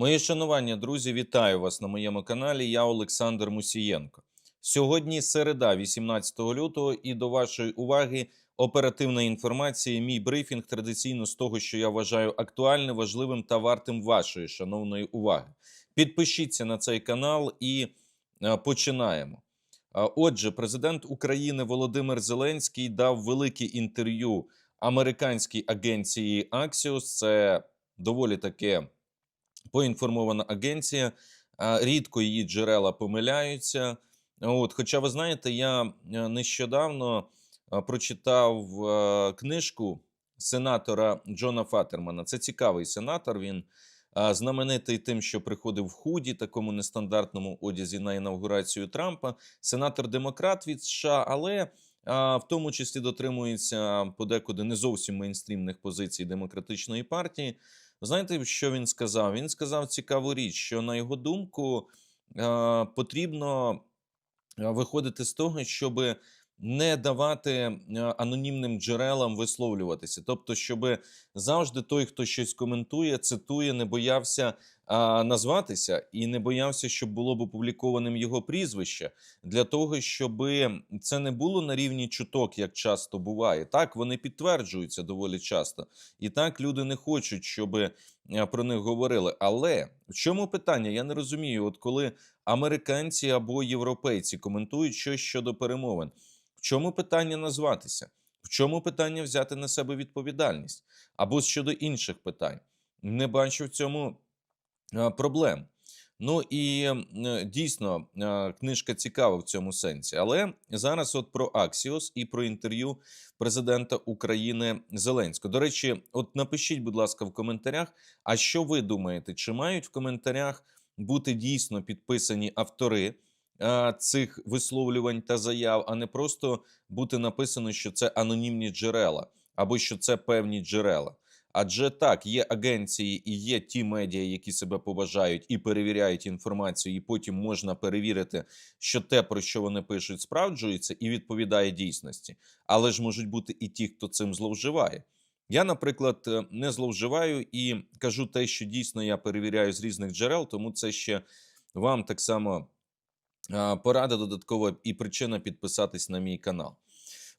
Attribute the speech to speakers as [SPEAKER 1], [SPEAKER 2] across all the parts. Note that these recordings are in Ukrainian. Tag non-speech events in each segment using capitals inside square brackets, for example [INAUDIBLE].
[SPEAKER 1] Моє шанування, друзі, вітаю вас на моєму каналі. Я Олександр Мусієнко. Сьогодні середа, 18 лютого, і до вашої уваги оперативна інформація. Мій брифінг традиційно з того, що я вважаю актуальним, важливим та вартим вашої шановної уваги. Підпишіться на цей канал і е, починаємо. Отже, президент України Володимир Зеленський дав велике інтерв'ю американській агенції Axios. Це доволі таке поінформована агенція. Рідко її джерела помиляються. От, хоча, ви знаєте, я е, нещодавно е, прочитав е, книжку сенатора Джона Фатермана. Це цікавий сенатор. Він знаменитий тим, що приходив в худі, такому нестандартному одязі на інавгурацію Трампа. Сенатор демократ від США, але в тому числі дотримується подекуди не зовсім мейнстрімних позицій демократичної партії. Знаєте, що він сказав? Він сказав цікаву річ, що на його думку е, потрібно е, виходити з того, щоб не давати е, анонімним джерелам висловлюватися. Тобто, щоб завжди той, хто щось коментує, цитує, не боявся а, назватися і не боявся, щоб було б опублікованим його прізвище, для того, щоб це не було на рівні чуток, як часто буває. Так, вони підтверджуються доволі часто. І так люди не хочуть, щоб е, про них говорили. Але в чому питання? Я не розумію. От коли американці або європейці коментують щось щодо перемовин, в чому питання назватися? В чому питання взяти на себе відповідальність? Або щодо інших питань? Не бачу в цьому е, проблем. Ну і дійсно е, книжка цікава в цьому сенсі. Але зараз от про Axios і про інтерв'ю президента України Зеленського. До речі, от напишіть, будь ласка, в коментарях. А що ви думаєте, чи мають в коментарях бути дійсно підписані автори цих висловлювань та заяв, а не просто бути написано, що це анонімні джерела або що це певні джерела? Адже так, є агенції і є ті медіа, які себе поважають і перевіряють інформацію, і потім можна перевірити, що те, про що вони пишуть, справджується і відповідає дійсності. Але ж можуть бути і ті, хто цим зловживає. Я, наприклад, е, не зловживаю і кажу те, що дійсно я перевіряю з різних джерел, тому це ще вам так само порада додаткова і причина підписатись на мій канал.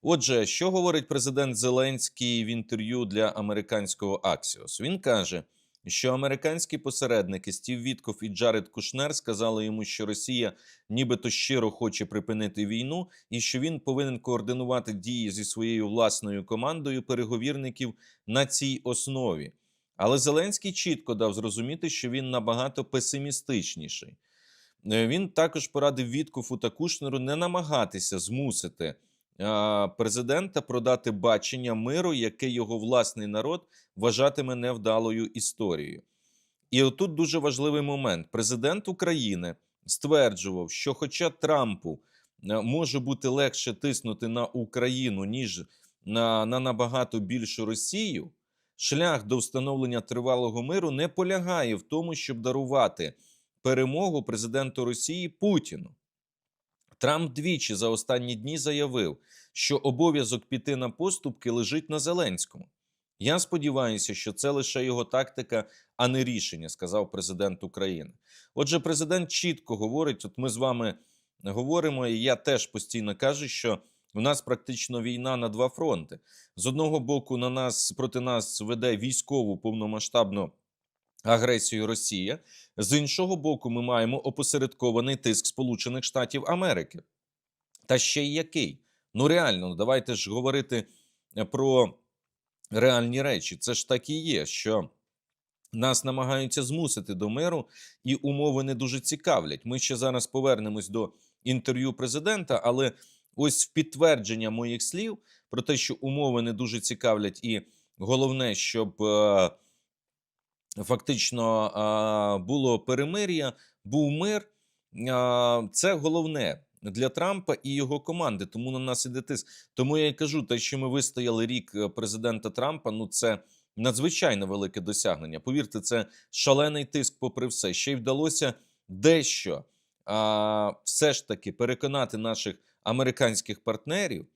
[SPEAKER 1] Отже, що говорить президент Зеленський в інтерв'ю для американського Axios? Він каже, що американські посередники Стів Вітков і Джаред Кушнер сказали йому, що Росія нібито щиро хоче припинити війну, і що він повинен координувати дії зі своєю власною командою переговірників на цій основі. Але Зеленський чітко дав зрозуміти, що він набагато песимістичніший. Е, Він також порадив Віткофу та Кушнеру не намагатися змусити президента продати бачення миру, яке його власний народ вважатиме невдалою історією. І отут дуже важливий момент: президент України стверджував, що, хоча Трампу е, може бути легше тиснути на Україну, ніж на, на набагато більшу Росію, шлях до встановлення тривалого миру не полягає в тому, щоб дарувати перемогу президенту Росії Путіну. Трамп двічі за останні дні заявив, що обов'язок піти на поступки лежить на Зеленському. Я сподіваюся, що це лише його тактика, а не рішення, сказав президент України. Отже, президент чітко говорить: от ми з вами говоримо, і я теж постійно кажу, що у нас практично війна на два фронти. З одного боку, на нас проти нас веде військову повномасштабну агресію Росія. З іншого боку, ми маємо опосередкований тиск Сполучених Штатів Америки. Та ще й який? Ну реально, ну, давайте ж говорити е, про реальні речі. Це ж так і є, що нас намагаються змусити до миру, і умови не дуже цікавлять. Ми ще зараз повернемось до інтерв'ю президента, але ось в підтвердження моїх слів про те, що умови не дуже цікавлять, і головне, щоб. Фактично було перемир'я, був мир. Це головне для Трампа і його команди. Тому на нас іде тиск. Тому я і кажу, те, що ми вистояли рік е, президента Трампа, ну це надзвичайно велике досягнення. Повірте, це шалений тиск, попри все. Ще й вдалося дещо а, все ж таки переконати наших американських партнерів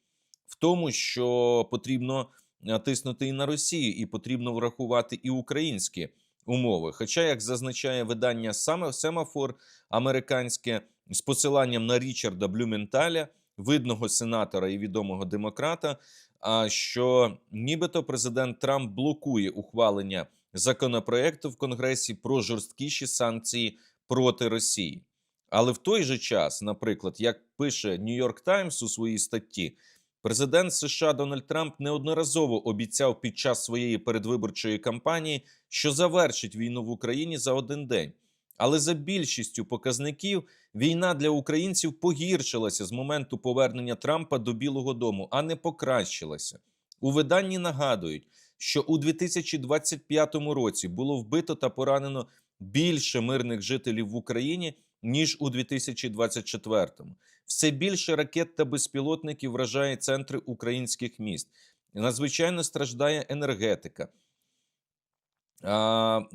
[SPEAKER 1] в тому, що потрібно е, тиснути і на Росію, і потрібно врахувати і українські умови. Хоча, як зазначає видання саме Семафор американське з посиланням на Річарда Блюменталя, видного сенатора і відомого демократа, що нібито президент Трамп блокує ухвалення законопроекту в Конгресі про жорсткіші санкції проти Росії. Але в той же час, наприклад, як пише Нью-Йорк Таймс у своїй статті, президент США Дональд Трамп неодноразово обіцяв під час своєї передвиборчої кампанії, що завершить війну в Україні за один день. Але за більшістю показників війна для українців погіршилася з моменту повернення Трампа до Білого Дому, а не покращилася. У виданні нагадують, що у 2025 році було вбито та поранено більше мирних жителів в Україні ніж у 2024. Все більше ракет та безпілотників вражає центри українських міст. Надзвичайно страждає енергетика.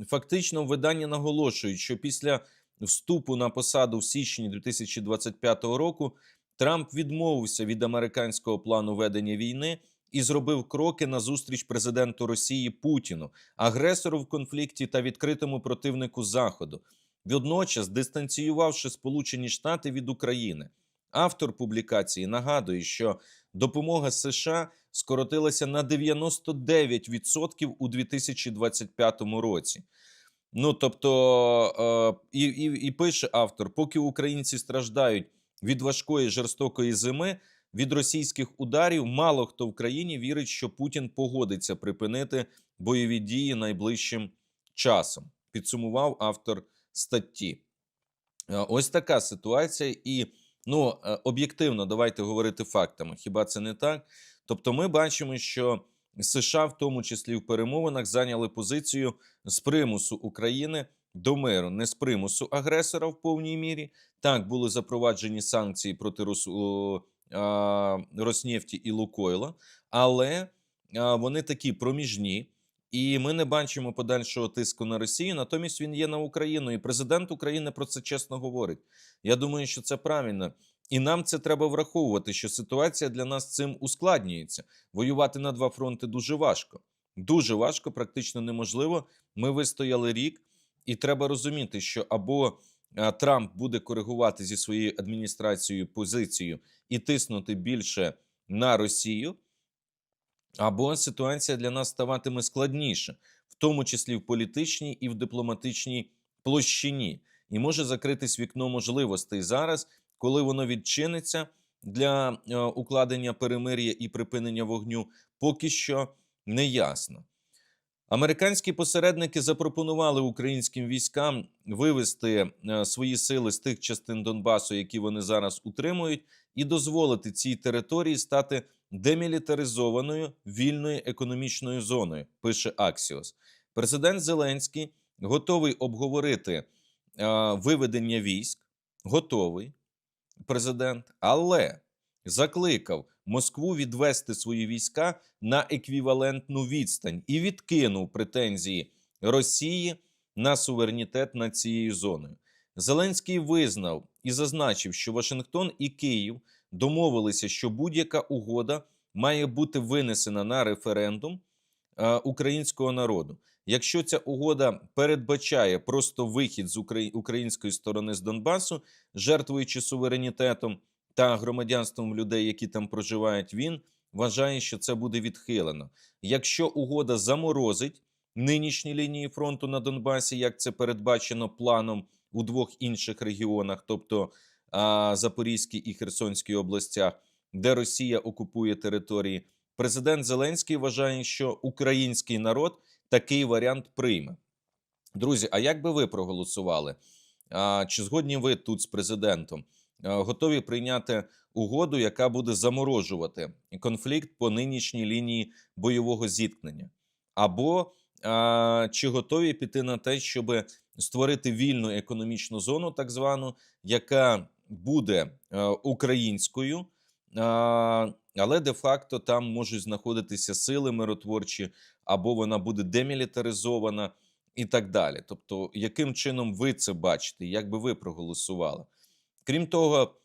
[SPEAKER 1] Фактично, видання наголошують, що після вступу на посаду в січні 2025 року Трамп відмовився від американського плану ведення війни і зробив кроки назустріч президенту Росії Путіну, агресору в конфлікті та відкритому противнику Заходу, водночас дистанціювавши Сполучені Штати від України. Автор публікації нагадує, що допомога США скоротилася на 99% у 2025 році. Ну тобто, е, і, і, і пише автор: поки українці страждають від важкої жорстокої зими, від російських ударів, мало хто в країні вірить, що Путін погодиться припинити бойові дії найближчим часом. Підсумував автор статті. Е, Ось така ситуація, і ну е, об'єктивно, давайте говорити фактами. Хіба це не так? Тобто, ми бачимо, що США, в тому числі в перемовинах, зайняли позицію з примусу України до миру, не з примусу агресора в повній мірі. Так були запроваджені санкції проти Росу, а, Роснефті і Лукойла, але вони такі проміжні. І ми не бачимо подальшого тиску на Росію. Натомість він є на Україну, і президент України про це чесно говорить. Я думаю, що це правильно. І нам це треба враховувати, що ситуація для нас цим ускладнюється. Воювати на два фронти дуже важко. Дуже важко, практично неможливо. Ми вистояли рік, і треба розуміти, що або Трамп буде коригувати зі своєю адміністрацією позицію і тиснути більше на Росію, або ситуація для нас ставатиме складніше, в тому числі в політичній і в дипломатичній площині, і може закритись вікно можливостей зараз, коли воно відчиниться для е, укладення перемир'я і припинення вогню, поки що не ясно. Американські посередники запропонували українським військам вивести е, свої сили з тих частин Донбасу, які вони зараз утримують, і дозволити цій території стати демілітаризованою вільною економічною зоною. Пише Аксіос. Президент Зеленський готовий обговорити е, виведення військ, готовий президент, але закликав Москву відвести свої війська на еквівалентну відстань і відкинув претензії Росії на суверенітет над цією зоною. Зеленський визнав і зазначив, що Вашингтон і Київ домовилися, що будь-яка угода має бути винесена на референдум е, українського народу. Якщо ця угода передбачає просто вихід з украї- української сторони з Донбасу, жертвуючи суверенітетом та громадянством людей, які там проживають, він вважає, що це буде відхилено. Якщо угода заморозить нинішні лінії фронту на Донбасі, як це передбачено планом у двох інших регіонах, тобто Запорізькій і Херсонській областях, де Росія окупує території, президент Зеленський вважає, що український народ такий варіант прийме. Друзі, а як би ви проголосували? А, Чи згодні ви тут з президентом? А, Готові прийняти угоду, яка буде заморожувати конфлікт по нинішній лінії бойового зіткнення? Або а, чи готові піти на те, щоб створити вільну економічну зону, так звану, яка буде е, українською, але де-факто там можуть знаходитися сили миротворчі, або вона буде демілітаризована і так далі. Тобто, яким чином ви це бачите, як би ви проголосували? Крім того,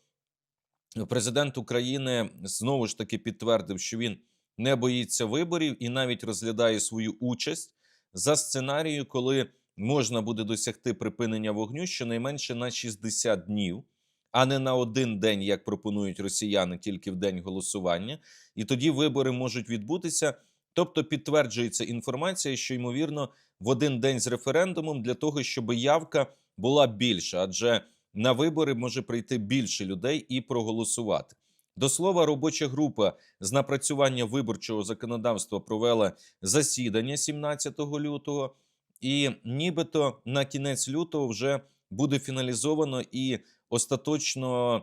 [SPEAKER 1] президент України знову ж таки підтвердив, що він не боїться виборів і навіть розглядає свою участь за сценарією, коли можна буде досягти припинення вогню щонайменше на 60 днів, а не на один день, як пропонують росіяни, тільки в день голосування. І тоді вибори можуть відбутися. Тобто підтверджується інформація, що ймовірно в один день з референдумом для того, щоб явка була більша, адже на вибори може прийти більше людей і проголосувати. До слова, робоча група з напрацювання виборчого законодавства провела засідання 17 лютого, і нібито на кінець лютого вже буде фіналізовано і остаточно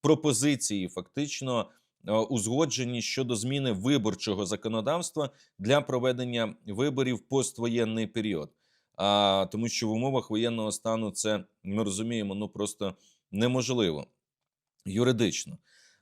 [SPEAKER 1] пропозиції, фактично е, узгоджені щодо зміни виборчого законодавства для проведення виборів в поствоєнний період. А тому, що в умовах воєнного стану це ми розуміємо, ну просто неможливо юридично.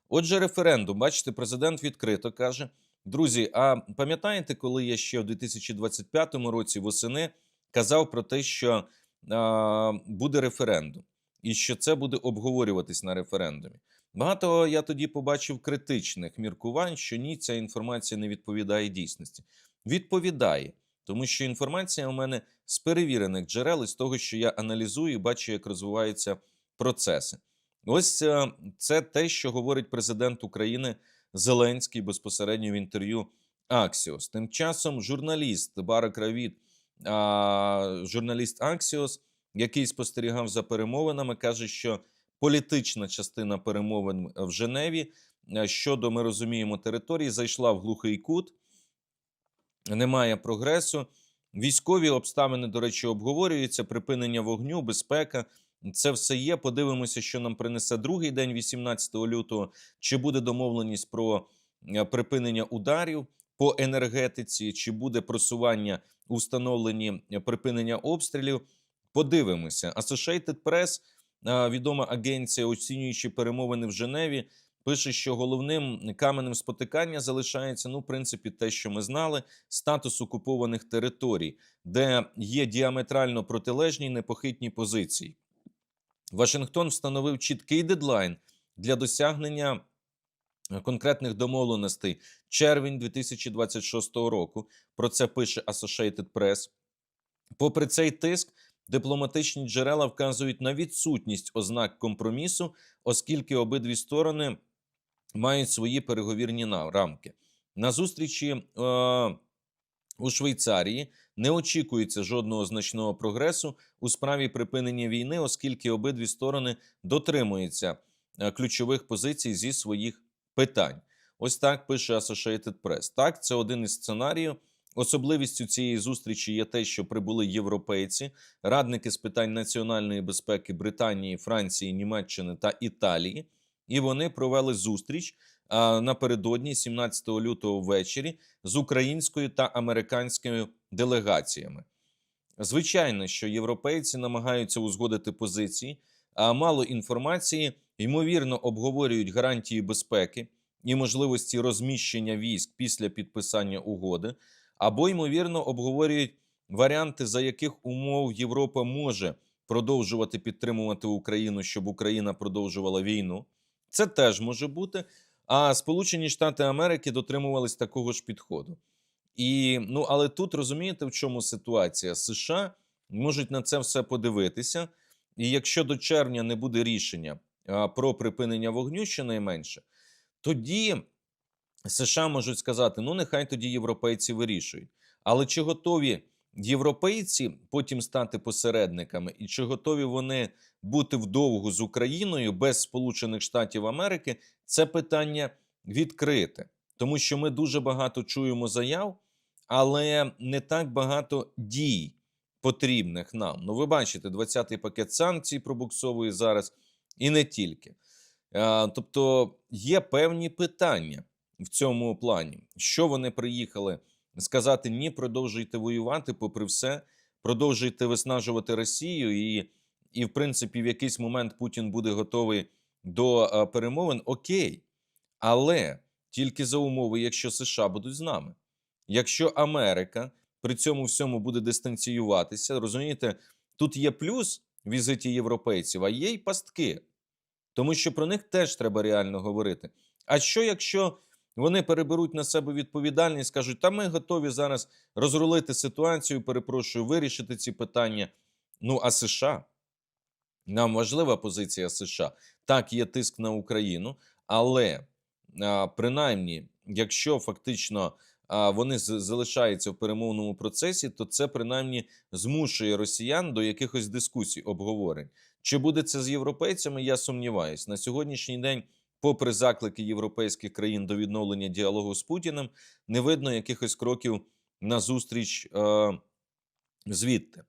[SPEAKER 1] Отже, референдум, бачите, президент відкрито каже: друзі, а пам'ятаєте, коли я ще в 2025 році восени казав про те, що а, буде референдум, і що це буде обговорюватись на референдумі? Багато я тоді побачив критичних міркувань, що ні, ця інформація не відповідає дійсності. Відповідає, тому що інформація у мене з перевірених джерел з того, що я аналізую, і бачу, як розвиваються процеси. Ось е, це те, що говорить президент України Зеленський безпосередньо в інтерв'ю Аксіос. Тим часом журналіст Барак Равід, а, журналіст Аксіос, який спостерігав за перемовинами, каже, що політична частина перемовин в Женеві е, щодо ми розуміємо території зайшла в глухий кут. Немає прогресу. Військові обставини, до речі, обговорюються: припинення вогню, безпека. Це все є. Подивимося, що нам принесе другий день, 18 лютого. Чи буде домовленість про е, припинення ударів по енергетиці, чи буде просування у встановленні е, припинення обстрілів? Подивимося. Associated Press, е, відома агенція, оцінюючи перемовини в Женеві, пише, що головним каменем спотикання залишається, ну, в принципі, те, що ми знали, статус окупованих територій, де є діаметрально протилежні непохитні позиції. Вашингтон встановив чіткий дедлайн для досягнення конкретних домовленостей червень 2026 року. Про це пише Associated Press. Попри цей тиск, дипломатичні джерела вказують на відсутність ознак компромісу, оскільки обидві сторони мають свої переговірні рамки. На зустрічі е, у Швейцарії не очікується жодного значного прогресу у справі припинення війни, оскільки обидві сторони дотримуються е, ключових позицій зі своїх питань. Ось так пише Associated Press. Так, це один із сценаріїв. Особливістю цієї зустрічі є те, що прибули європейці, радники з питань національної безпеки Британії, Франції, Німеччини та Італії, і вони провели зустріч напередодні 17 лютого ввечері з українською та американською делегаціями. Звичайно, що європейці намагаються узгодити позиції, а мало інформації, ймовірно, обговорюють гарантії безпеки і можливості розміщення військ після підписання угоди, або, ймовірно, обговорюють варіанти, за яких умов Європа може продовжувати підтримувати Україну, щоб Україна продовжувала війну. Це теж може бути. А Сполучені Штати Америки дотримувались такого ж підходу. І ну, але тут розумієте, в чому ситуація? США можуть на це все подивитися, і якщо до червня не буде рішення про припинення вогню, щонайменше, тоді США можуть сказати: ну, нехай тоді європейці вирішують. Але чи готові європейці потім стати посередниками, і чи готові вони бути вдовгу з Україною без Сполучених Штатів Америки? Це питання відкрите, тому що ми дуже багато чуємо заяв, але не так багато дій потрібних нам. Ну, ви бачите, 20-й пакет санкцій пробуксовує зараз, і не тільки. Тобто є певні питання в цьому плані. Що вони приїхали сказати ні, продовжуйте воювати, попри все, продовжуйте виснажувати Росію, і, і в принципі, в якийсь момент Путін буде готовий до а, перемовин. Окей, але тільки за умови, якщо США будуть з нами. Якщо Америка при цьому всьому буде дистанціюватися, розумієте, тут є плюс в візиті європейців, а є й пастки, тому що про них теж треба реально говорити. А що якщо вони переберуть на себе відповідальність, скажуть, та ми готові зараз розрулити ситуацію, перепрошую, вирішити ці питання. Ну, а США? Нам важлива позиція США. Так, є тиск на Україну, але принаймні, якщо фактично вони залишаються в перемовному процесі, то це принаймні змушує росіян до якихось дискусій, обговорень. Чи буде це з європейцями? Я сумніваюсь. На сьогоднішній день, попри заклики європейських країн до відновлення діалогу з Путіним, не видно якихось кроків на зустріч е, звідти.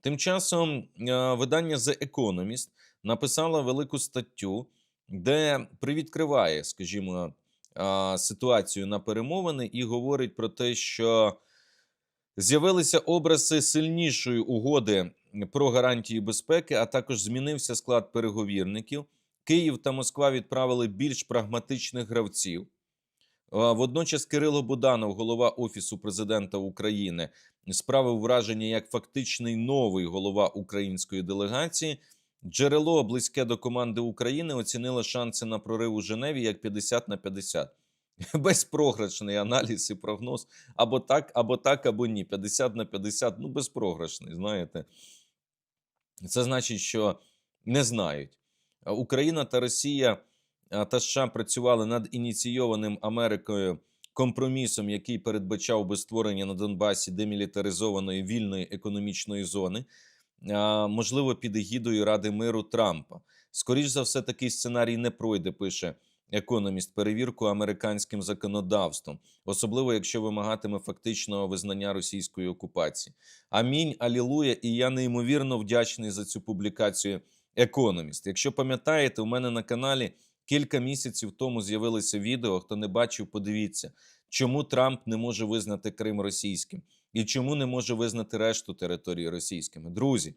[SPEAKER 1] Тим часом е, видання The Economist написало велику статтю, де привідкриває, скажімо, е, ситуацію на перемовини і говорить про те, що з'явилися образи сильнішої угоди про гарантії безпеки, а також змінився склад переговірників. Київ та Москва відправили більш прагматичних гравців. Водночас Кирило Буданов, голова Офісу президента України, справив враження як фактичний новий голова української делегації. Джерело, близьке до команди України, оцінило шанси на прорив у Женеві як 50 на 50. [LAUGHS] Безпрограшний аналіз і прогноз. Або так, або так, або ні. 50 на 50, ну безпрограшний, знаєте. Це значить, що не знають. Україна та Росія та США працювали над ініційованим Америкою компромісом, який передбачав би створення на Донбасі демілітаризованої вільної економічної зони, можливо, під егідою Ради миру Трампа. Скоріш за все, такий сценарій не пройде, пише економіст, перевірку американським законодавством, особливо якщо вимагатиме фактичного визнання російської окупації. Амінь, алілуя, і я неймовірно вдячний за цю публікацію. Економіст. Якщо пам'ятаєте, у мене на каналі кілька місяців тому з'явилося відео. Хто не бачив, подивіться, чому Трамп не може визнати Крим російським і чому не може визнати решту території російськими. Друзі,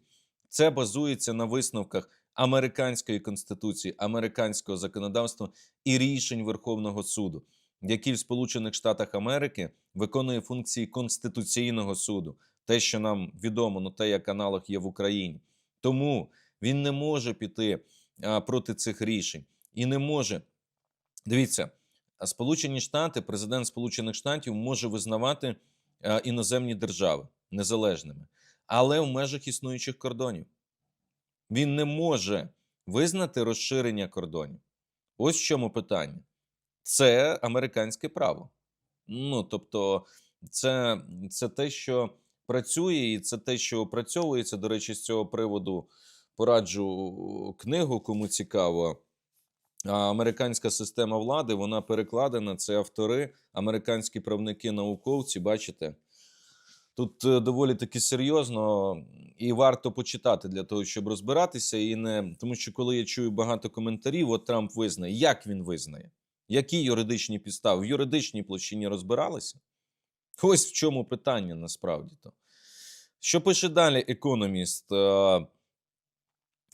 [SPEAKER 1] це базується на висновках американської конституції, американського законодавства і рішень Верховного суду, який в Сполучених Штатах Америки виконує функції Конституційного суду, те, що нам відомо, ну те, як аналог є в Україні. Тому він не може піти проти цих рішень і не може. Дивіться, Сполучені Штати, президент Сполучених Штатів може визнавати іноземні держави незалежними, але в межах існуючих кордонів. Він не може визнати розширення кордонів. Ось в чому питання. Це американське право. Ну, тобто, це, це те, що працює, і це те, що опрацьовується. До речі, з цього приводу пораджу книгу, кому цікаво. Американська система влади вона перекладена. Це автори, американські правники, науковці. Бачите, тут е, доволі таки серйозно і варто почитати для того, щоб розбиратися. І не тому, що коли я чую багато коментарів, от Трамп визнає, як він визнає, які юридичні підстави в юридичній площині розбиралися. Ось в чому питання насправді то. Що пише далі економіст?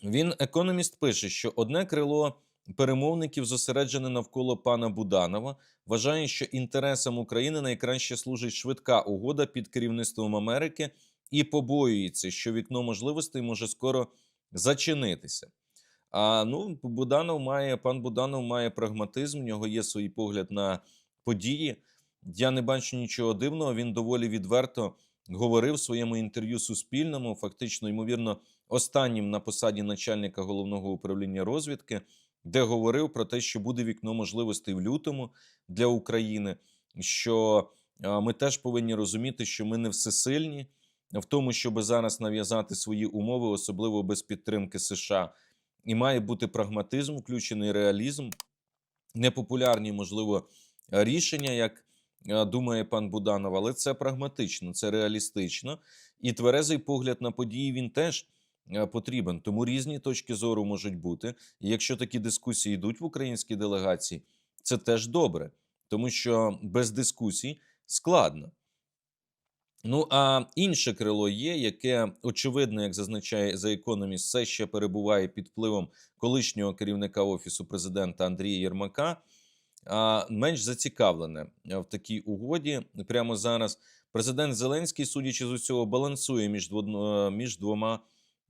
[SPEAKER 1] Він економіст пише, що одне крило перемовників зосереджене навколо пана Буданова, вважає, що інтересам України найкраще служить швидка угода під керівництвом Америки і побоюється, що вікно можливостей може скоро зачинитися. А ну, Буданов має, пан Буданов має прагматизм, в нього є свій погляд на події. Я не бачу нічого дивного. Він доволі відверто говорив в своєму інтерв'ю Суспільному, фактично, ймовірно, останнім на посаді начальника головного управління розвідки, де говорив про те, що буде вікно можливостей в лютому для України. Що ми теж повинні розуміти, що ми не всесильні в тому, щоб зараз нав'язати свої умови, особливо без підтримки США. І має бути прагматизм, включений реалізм, непопулярні, можливо, рішення, як думає пан Буданов, але це прагматично, це реалістично. І тверезий погляд на події він теж потрібен. Тому різні точки зору можуть бути. І якщо такі дискусії йдуть в українській делегації, це теж добре, тому що без дискусій складно. Ну, а інше крило є, яке очевидно, як зазначає за економіст, все ще перебуває під впливом колишнього керівника офісу президента Андрія Єрмака. А менш зацікавлене в такій угоді прямо зараз. Президент Зеленський, судячи з усього, балансує між між двома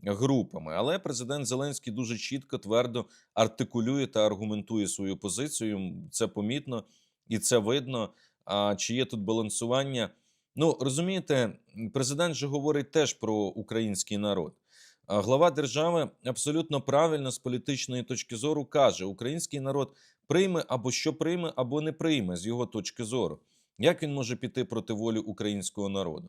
[SPEAKER 1] групами. Але президент Зеленський дуже чітко, твердо артикулює та аргументує свою позицію. Це помітно. і це видно. А чи є тут балансування? Ну розумієте, президент же говорить теж про український народ. А глава держави абсолютно правильно з політичної точки зору каже: український народ прийме або що прийме, або не прийме з його точки зору. Як він може піти проти волі українського народу?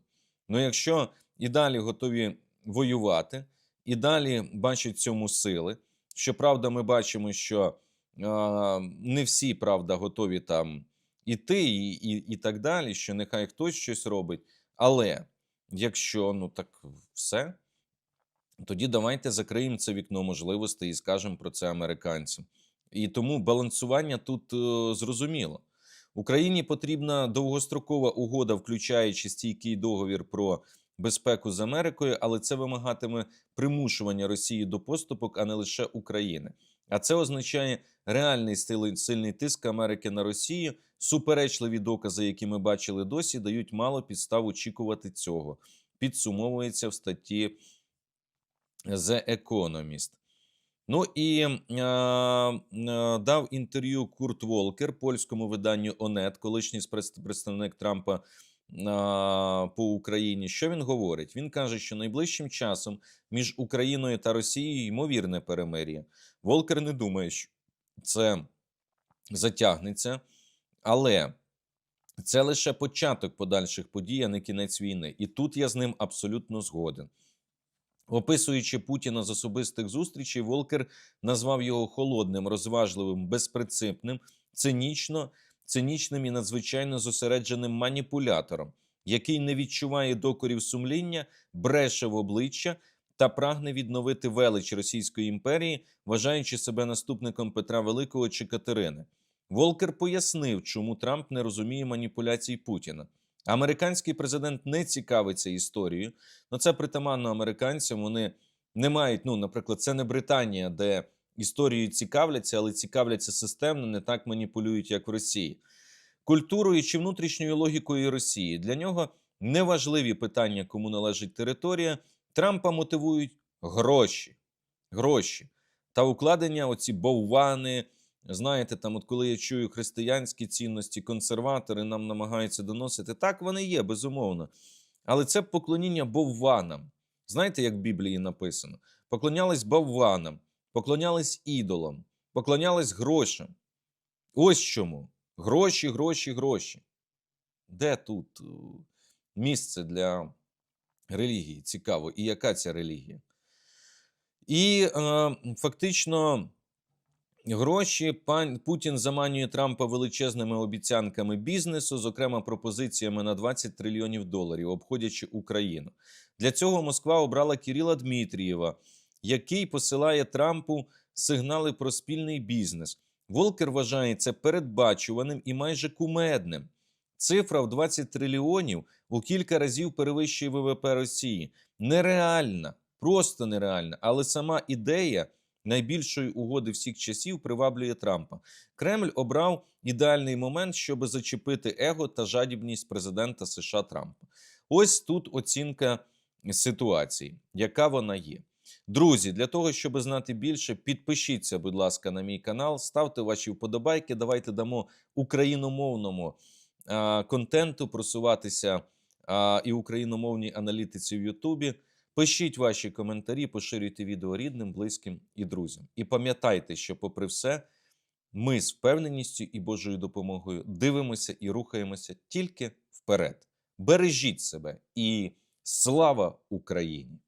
[SPEAKER 1] Ну, якщо і далі готові воювати, і далі бачать в цьому сили. Щоправда, ми бачимо, що е, не всі правда готові там іти, і, і, і так далі, що нехай хтось щось робить. Але якщо ну так все, тоді давайте закриємо це вікно можливостей і скажемо про це американцям. І тому балансування тут е, зрозуміло. Україні потрібна довгострокова угода, включаючи стійкий договір про безпеку з Америкою, але це вимагатиме примушування Росії до поступок, а не лише України. А це означає реальний сильний тиск Америки на Росію. Суперечливі докази, які ми бачили досі, дають мало підстав очікувати цього. Підсумовується в статті The Economist. Ну і е, е, дав інтерв'ю Курт Волкер польському виданню ОНЕТ, колишній представник Трампа по Україні. Що він говорить? Він каже, що найближчим часом між Україною та Росією ймовірне перемир'я. Волкер не думає, що це затягнеться, але це лише початок подальших подій, а не кінець війни. І тут я з ним абсолютно згоден. Описуючи Путіна з особистих зустрічей, Волкер назвав його холодним, розважливим, безпринципним, цинічно, цинічним і надзвичайно зосередженим маніпулятором, який не відчуває докорів сумління, бреше в обличчя та прагне відновити велич Російської імперії, вважаючи себе наступником Петра Великого чи Катерини. Волкер пояснив, чому Трамп не розуміє маніпуляцій Путіна. Американський президент не цікавиться історією. Ну, це притаманно американцям. Вони не мають, ну, наприклад, це не Британія, де історією цікавляться, але цікавляться системно, не так маніпулюють, як в Росії. Культурою чи внутрішньою логікою Росії для нього неважливі питання, кому належить територія. Трампа мотивують гроші, гроші та укладення, оці боввани. Знаєте, там, от коли я чую християнські цінності, консерватори нам намагаються доносити. Так вони є, безумовно. Але це поклоніння бовванам. Знаєте, як в Біблії написано? Поклонялись бовванам, поклонялись ідолам, поклонялись грошам. Ось чому. Гроші, гроші, гроші. Де тут е, місце для релігії? Цікаво. І яка ця релігія? І е, фактично. Гроші пан Путін заманює Трампа величезними обіцянками бізнесу, зокрема пропозиціями на 20 трильйонів доларів, обходячи Україну. Для цього Москва обрала Кіріла Дмитрієва, який посилає Трампу сигнали про спільний бізнес. Волкер вважає це передбачуваним і майже кумедним. Цифра в 20 трильйонів у кілька разів перевищує ВВП Росії. Нереальна, просто нереальна. Але сама ідея найбільшої угоди всіх часів приваблює Трампа. Кремль обрав ідеальний момент, щоб зачепити его та жадібність президента США Трампа. Ось тут оцінка ситуації, яка вона є. Друзі, для того, щоб знати більше, підпишіться, будь ласка, на мій канал, ставте ваші вподобайки. Давайте дамо україномовному а, контенту просуватися а, і україномовній аналітиці в Ютубі. Пишіть ваші коментарі, поширюйте відео рідним, близьким і друзям. І пам'ятайте, що, попри все, ми з впевненістю і Божою допомогою дивимося і рухаємося тільки вперед. Бережіть себе і слава Україні!